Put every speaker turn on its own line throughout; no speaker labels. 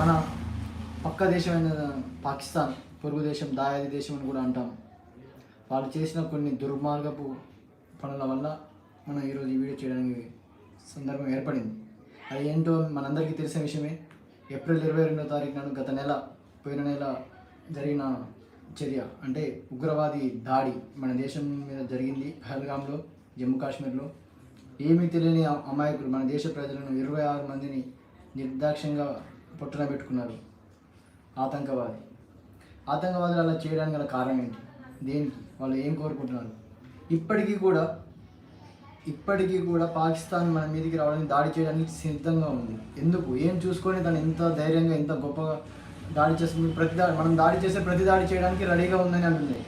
మన పక్క దేశమైన పాకిస్తాన్ పొరుగు దేశం దాయాది దేశం అని కూడా అంటాం. వాళ్ళు చేసిన కొన్ని దుర్మార్గపు పనుల వల్ల మనం ఈరోజు ఈ వీడియో చేయడానికి సందర్భం ఏర్పడింది. అది ఏంటో మనందరికీ తెలిసిన విషయమే. ఏప్రిల్ ఇరవై రెండో తారీఖు నాడు గత నెల పోయిన నెల జరిగిన చర్య. అంటే ఉగ్రవాది దాడి మన దేశం మీద జరిగింది పహల్గామ్లో జమ్మూ కాశ్మీర్లో. ఏమీ తెలియని అమాయకులు మన దేశ ప్రజలను ఇరవై ఆరు మందిని నిర్దాక్ష్యంగా పొట్టున పెట్టుకున్నారు. ఆతంకవాది. ఆతంకవాదులు అలా చేయడానికి గల కారణం ఏంటి? దేనికి? వాళ్ళు ఏం కోరుకుంటున్నారు? ఇప్పటికీ కూడా ఇప్పటికీ కూడా పాకిస్తాన్ మన మీదకి రావడానికి దాడి చేయడానికి సిద్ధంగా ఉంది. ఎందుకు? ఏం చూసుకొని తను ఎంత ధైర్యంగా ఎంత గొప్పగా దాడి చేస్తుంది? ప్రతి దాడి మనం దాడి చేసే ప్రతి దాడి చేయడానికి రెడీగా ఉందని అంటుంది.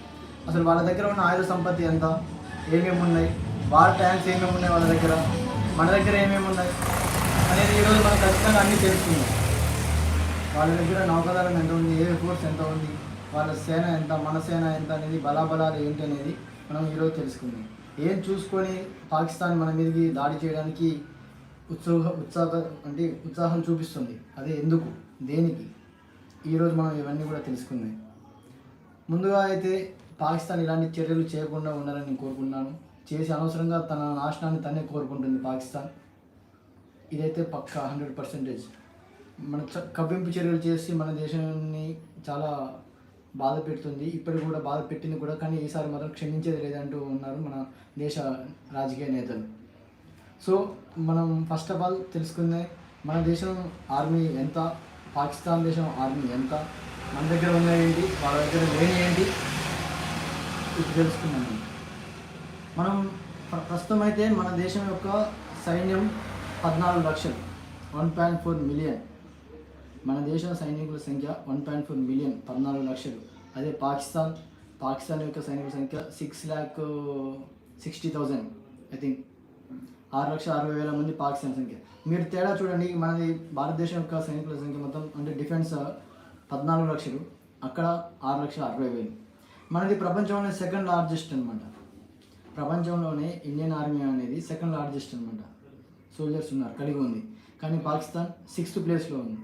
అసలు వాళ్ళ దగ్గర ఉన్న ఆయుధ సంపత్తి ఎంత? ఏమేమి ఉన్నాయి? వాళ్ళ ట్యాంక్స్ ఏమేమి ఉన్నాయి వాళ్ళ దగ్గర? మన దగ్గర ఏమేమి ఉన్నాయి? అనేది ఈరోజు మనం ఖచ్చితంగా అన్నీ తెలుసుకుందాం వాళ్ళ దగ్గర నౌకాదళం ఎంత ఉంది ఏ ఫోర్స్ ఎంత ఉంది వాళ్ళ సేన ఎంత మన సేన ఎంత అనేది బలాబలాలు ఏంటి అనేది మనం ఈరోజు తెలుసుకుందాం. ఏం చూసుకొని పాకిస్తాన్ మన మీదకి దాడి చేయడానికి ఉత్సాహ ఉత్సాహ అంటే ఉత్సాహం చూపిస్తుంది. అదే ఎందుకు? దేనికి? ఈరోజు మనం ఇవన్నీ కూడా తెలుసుకుందాం. ముందుగా అయితే పాకిస్తాన్ ఇలాంటి చర్యలు చేయకుండా ఉండాలని నేను కోరుకుంటున్నాను. చేసి అనవసరంగా తన నాశనాన్ని తనే కోరుకుంటుంది పాకిస్తాన్. ఇదైతే పక్కా హండ్రెడ్ పర్సెంటేజ్. మన చ- కవ్వింపు చర్యలు చేసి మన దేశాన్ని చాలా బాధ పెడుతుంది. ఇప్పటికి కూడా బాధ పెట్టింది కూడా కానీ ఈసారి మాత్రం క్షమించేది లేదంటూ ఉన్నారు మన దేశ రాజకీయ నేతలు. సో మనం ఫస్ట్ ఆఫ్ ఆల్ తెలుసుకుందే మన దేశం ఆర్మీ ఎంత పాకిస్తాన్ దేశం ఆర్మీ ఎంత మన దగ్గర ఉన్నాయి ఏంటి వాళ్ళ దగ్గర లేని ఏంటి ఇది తెలుసుకున్నాం మనం ప్రస్తుతం అయితే మన దేశం యొక్క సైన్యం పద్నాలుగు లక్షలు వన్ పాయింట్ ఫోర్ మిలియన్ మన దేశ సైనికుల సంఖ్య వన్ పాయింట్ ఫోర్ మిలియన్ పద్నాలుగు లక్షలు. అదే పాకిస్తాన్ పాకిస్తాన్ యొక్క సైనికుల సంఖ్య six lakh sixty thousand I think ఆరు లక్షల అరవై వేల మంది పాకిస్తాన్ సంఖ్య. మీరు తేడా చూడండి మనది భారతదేశం యొక్క సైనికుల సంఖ్య మొత్తం అంటే డిఫెన్స్ పద్నాలుగు లక్షలు. అక్కడ ఆరు లక్షల అరవై వేలు. మనది ప్రపంచంలోనే సెకండ్ లార్జెస్ట్ అనమాట ప్రపంచంలోనే ఇండియన్ ఆర్మీ అనేది సెకండ్ లార్జెస్ట్ అనమాట సోల్జర్స్ ఉన్నారు కలిగి ఉంది. కానీ పాకిస్తాన్ సిక్స్త్ ప్లేస్లో ఉంది.